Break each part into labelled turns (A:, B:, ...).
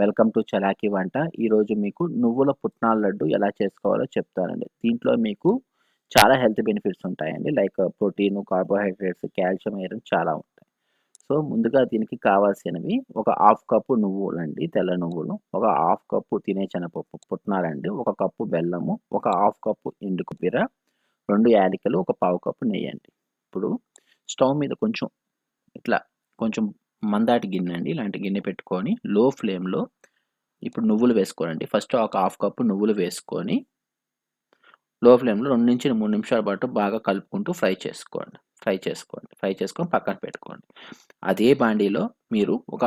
A: Welcome to చలాకి వంట. ఈరోజు మీకు నువ్వుల పుట్నాల లడ్డు ఎలా చేసుకోవాలో చెప్తానండి. దీంట్లో మీకు చాలా హెల్త్ బెనిఫిట్స్ ఉంటాయండి. Like protein carbohydrates calcium iron చాలా ఉంటాయి. సో ముందుగా దీనికి కావాల్సినవి ఒక హాఫ్ కప్పు నువ్వులండి తెల్ల నువ్వులు ఒక హాఫ్ కప్పు తినే చెనపప్పు పుట్నాలండి ఒక కప్పు బెల్లము ఒక హాఫ్ కప్పు ఎండు కొబ్బరి రెండు యాలకులు ఒక పావు కప్పు నెయ్యండి. ఇప్పుడు స్టవ్ మీద కొంచెం ఇట్లా కొంచెం మందాటి గిన్నె అండి. ఇలాంటి గిన్నె పెట్టుకొని లో ఫ్లేమ్లో ఇప్పుడు నువ్వులు వేసుకోనండి ఫస్ట్ ఒక హాఫ్ కప్పు నువ్వులు వేసుకొని లో ఫ్లేమ్లో రెండు నుంచి మూడు నిమిషాల పాటు బాగా కలుపుకుంటూ ఫ్రై చేసుకోండి. ఫ్రై చేసుకోండి. ఫ్రై చేసుకొని పక్కన పెట్టుకోండి. అదే బాండీలో మీరు ఒక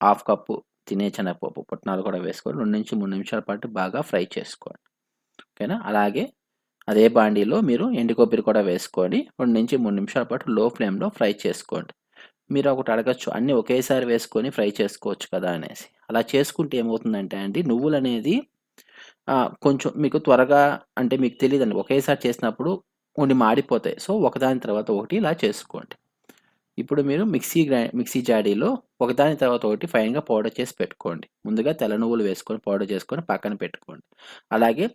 A: హాఫ్ కప్పు తినే శనగపప్పు పుట్నాలు కూడా వేసుకొని రెండు నుంచి మూడు నిమిషాల పాటు బాగా ఫ్రై చేసుకోండి. ఓకేనా? అలాగే అదే బాండీలో మీరు ఎండు కొబ్బరి కూడా వేసుకొని రెండు నుంచి మూడు నిమిషాల పాటు లో ఫ్లేమ్లో ఫ్రై చేసుకోండి. మీరు ఒకటి అడగచ్చు. అన్నీ ఒకేసారి వేసుకొని ఫ్రై చేసుకోవచ్చు కదా అనేసి. అలా చేసుకుంటే ఏమవుతుందంటే అండి నువ్వులు అనేది కొంచెం మీకు త్వరగా అంటే మీకు తెలియదండి ఒకేసారి చేసినప్పుడు కొన్ని మాడిపోతాయి. సో ఒకదాని తర్వాత ఒకటి ఇలా చేసుకోండి. ఇప్పుడు మీరు మిక్సీ గ్రై మిక్సీ జాడీలో ఒకదాని తర్వాత ఒకటి ఫైన్గా పౌడర్ చేసి పెట్టుకోండి. ముందుగా తెల్ల నువ్వులు వేసుకొని పౌడర్ చేసుకొని పక్కన పెట్టుకోండి. అలాగే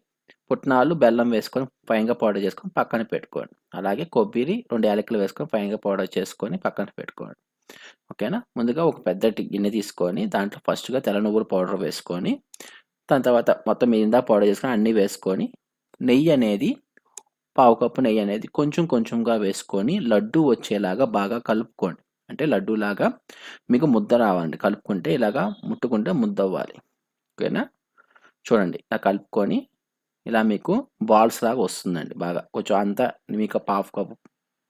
A: పుట్నాలు బెల్లం వేసుకొని ఫైన్గా పౌడర్ చేసుకొని పక్కన పెట్టుకోండి. అలాగే కొబ్బరి రెండు యాలకులు వేసుకొని ఫైన్గా పౌడర్ చేసుకొని పక్కన పెట్టుకోండి. ఓకేనా? ముందుగా ఒక పెద్ద గిన్నె తీసుకొని దాంట్లో ఫస్ట్గా తెల్ల నువ్వుల పౌడర్ వేసుకొని దాని తర్వాత మొత్తం మీద పౌడర్ చేసుకొని అన్నీ వేసుకొని నెయ్యి అనేది పావు కప్పు నెయ్యి అనేది కొంచెం కొంచెంగా వేసుకొని లడ్డు వచ్చేలాగా బాగా కలుపుకోండి. అంటే లడ్డూలాగా మీకు ముద్ద రావాలండి కలుపుకుంటే ఇలాగా ముట్టుకుంటే ముద్ద అవ్వాలి ఓకేనా? చూడండి. ఇలా కలుపుకొని ఇలా మీకు బాల్స్ లాగా వస్తుందండి బాగా. కొంచెం అంతా మీకు పావు కప్పు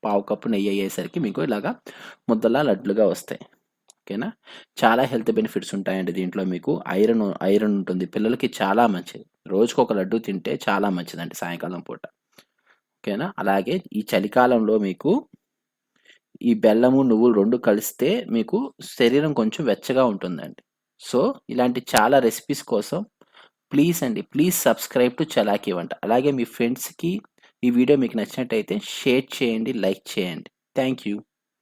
A: పావు కప్పు నెయ్యి అయ్యేసరికి మీకు ఇలాగా ముద్దలా లడ్లుగా వస్తాయి. ఓకేనా? చాలా హెల్త్ బెనిఫిట్స్ ఉంటాయండి దీంట్లో మీకు. ఐరన్ ఐరన్ ఉంటుంది. పిల్లలకి చాలా మంచిది. రోజుకు ఒక లడ్డు తింటే చాలా మంచిదండి సాయంకాలం పూట. ఓకేనా? అలాగే ఈ చలికాలంలో మీకు ఈ బెల్లము నువ్వులు రెండు కలిస్తే మీకు శరీరం కొంచెం వెచ్చగా ఉంటుందండి. సో ఇలాంటి చాలా రెసిపీస్ కోసం ప్లీజ్ అండి ప్లీజ్ సబ్స్క్రైబ్ టు చలాకీ వంట. అలాగే మీ ఫ్రెండ్స్కి ఈ వీడియో మీకు నచ్చినట్టయితే షేర్ చేయండి లైక్ చేయండి. Thank you.